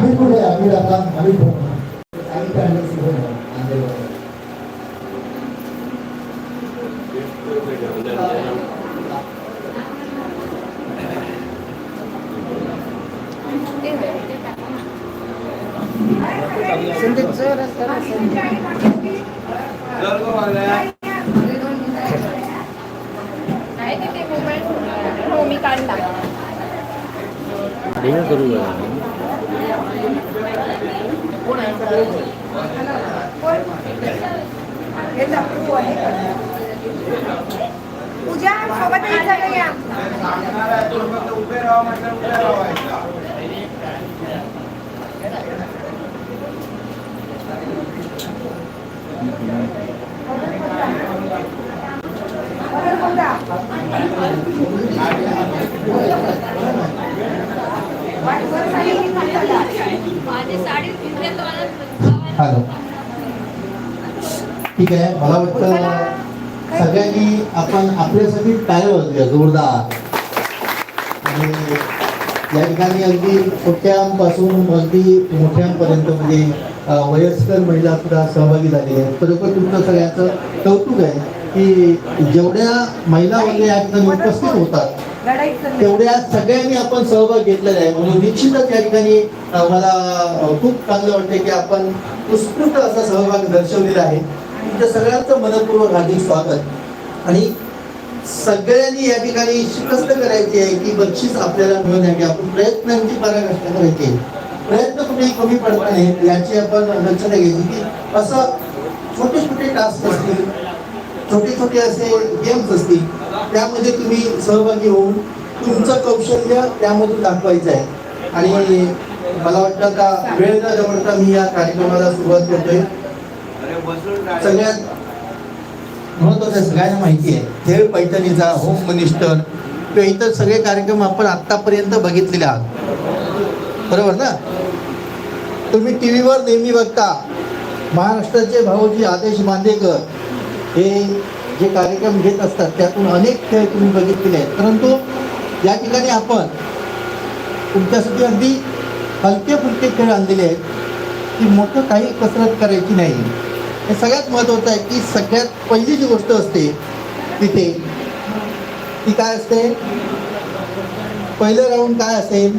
आम्ही कुठे? आम्ही आता आम्ही आम्ही मोबाईल हो मी काढला. डेगा करू पूजा सोबत यायचं या माझी साडी हॅलो. ठीक आहे मला वाटतं सगळ्यांनी आपण आपल्यासाठी टाळ्या वाजूया जोरदार. आणि या ठिकाणी अगदी छोट्यांपासून अगदी मोठ्यांपर्यंत म्हणजे वयस्कर महिला सुद्धा सहभागी झालेल्या आहेत. खरोखर तुमचं सगळ्यांचं कौतुक आहे की जेवढ्या महिला वगैरे या ठिकाणी उपस्थित होतात तेवढ्या सगळ्यांनी आपण सहभाग घेतलेला आहे. म्हणून निश्चितच या ठिकाणी मला खूप चांगलं वाटतं की आपण उत्स्फूर्त असा सहभाग दर्शवलेला आहे. तुमच्या सगळ्यांचं मनपूर्वक हार्दिक स्वागत. आणि सगळ्यांनी या ठिकाणी शिकस्त करायची आहे की बक्षीस आपल्याला मिळवण्याची आपण प्रयत्नांची पराकाष्ठा करायची आहे. प्रयत्न कुठेही कमी पडत नाही. याची आपण लक्षणं घ्यायची की असं छोटे छोटे टास्क असतील छोटे छोटे असे गेम्स असतील त्यामध्ये तुम्ही सहभागी होऊन तुमचं कौशल्य त्यामधून दाखवायचं आहे. आणि मला वाटतं आता वेळ न जवळता मी या कार्यक्रमाला सुरुवात करतोय. सगळ्यात महत्वाचं सगळ्यांना माहिती आहे खेळ पैठणीचा होम मिनिस्टर किंवा इतर सगळे कार्यक्रम आपण आतापर्यंत बघितलेले आहात. बरोबर ना? तुम्ही टी व्हीवर नेहमी बघता महाराष्ट्राचे भाऊजी आदेश बांदेकर हे जे कार्यक्रम घेत असतात त्यातून अनेक खेळ तुम्ही बघितलेले आहेत. परंतु या ठिकाणी आपण तुमच्यासाठी अगदी हलके फुलके खेळ आणलेले आहेत की मोठं काही कसरत करायची नाही. हे सगळ्यात महत्त्वाचं आहे की सगळ्यात पहिली जी गोष्ट असते तिथे ती काय असते? पहिलं राऊंड काय असेल?